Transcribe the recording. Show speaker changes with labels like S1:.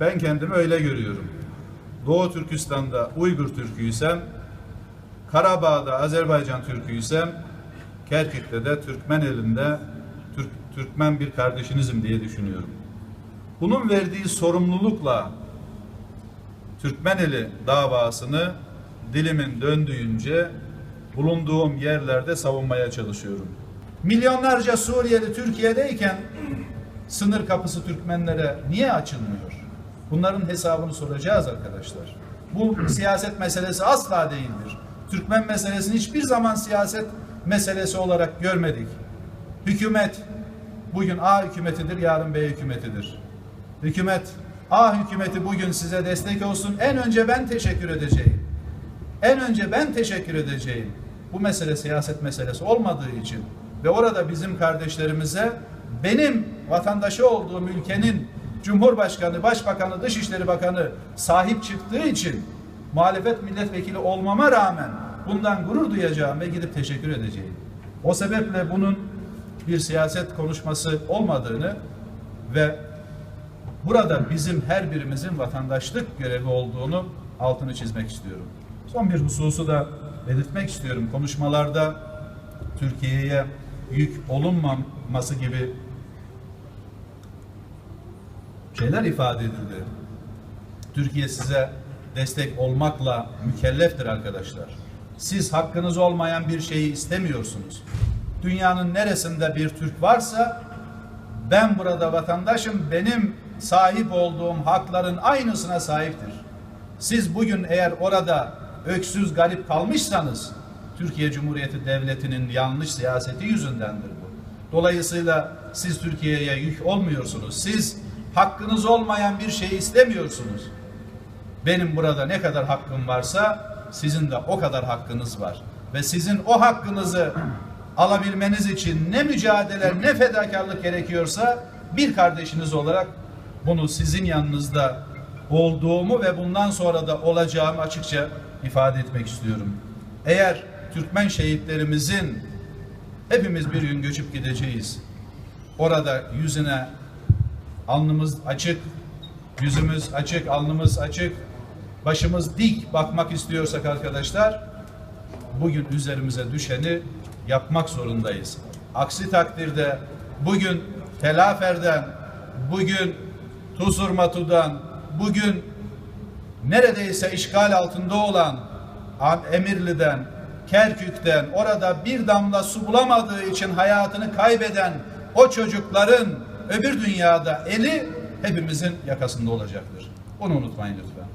S1: Ben kendimi öyle görüyorum. Doğu Türkistan'da Uygur Türküysem, Karabağ'da Azerbaycan Türküysem, Kerkük'te de Türkmen elinde Türk, Türkmen bir kardeşinizim diye düşünüyorum. Bunun verdiği sorumlulukla Türkmeneli davasını dilimin döndüğünce bulunduğum yerlerde savunmaya çalışıyorum. Milyonlarca Suriyeli Türkiye'deyken sınır kapısı Türkmenlere niye açılmıyor? Bunların hesabını soracağız arkadaşlar. Bu siyaset meselesi asla değildir. Türkmen meselesini hiçbir zaman siyaset meselesi olarak görmedik. Hükümet bugün A hükümetidir, yarın B hükümetidir. Hükümet A hükümeti bugün size destek olsun. En önce ben teşekkür edeceğim. En önce ben teşekkür edeceğim. Bu mesele siyaset meselesi olmadığı için ve orada bizim kardeşlerimize benim vatandaşı olduğum ülkenin Cumhurbaşkanı, Başbakanı, Dışişleri Bakanı sahip çıktığı için muhalefet milletvekili olmama rağmen bundan gurur duyacağım ve gidip teşekkür edeceğim. O sebeple bunun bir siyaset konuşması olmadığını ve burada bizim her birimizin vatandaşlık görevi olduğunu altını çizmek istiyorum. Son bir hususu da belirtmek istiyorum. Konuşmalarda Türkiye'ye yük olunmaması gibi şeyler ifade edildi. Türkiye size destek olmakla mükelleftir arkadaşlar. Siz hakkınız olmayan bir şeyi istemiyorsunuz. Dünyanın neresinde bir Türk varsa ben burada vatandaşım benim sahip olduğum hakların aynısına sahiptir. Siz bugün eğer orada öksüz garip kalmışsanız Türkiye Cumhuriyeti Devleti'nin yanlış siyaseti yüzündendir bu. Dolayısıyla siz Türkiye'ye yük olmuyorsunuz. Siz hakkınız olmayan bir şey istemiyorsunuz. Benim burada ne kadar hakkım varsa sizin de o kadar hakkınız var. Ve sizin o hakkınızı alabilmeniz için ne mücadele ne fedakarlık gerekiyorsa bir kardeşiniz olarak bunu sizin yanınızda olduğumu ve bundan sonra da olacağımı açıkça ifade etmek istiyorum. Eğer Türkmen şehitlerimizin hepimiz bir gün göçüp gideceğiz. Orada yüzüne alnımız açık, yüzümüz açık, alnımız açık, başımız dik bakmak istiyorsak arkadaşlar, bugün üzerimize düşeni yapmak zorundayız. Aksi takdirde bugün Telafer'den, bugün Tuzurmatu'dan, bugün neredeyse işgal altında olan Emirli'den, Kerkük'ten, orada bir damla su bulamadığı için hayatını kaybeden o çocukların öbür dünyada eli hepimizin yakasında olacaktır. Bunu unutmayın lütfen.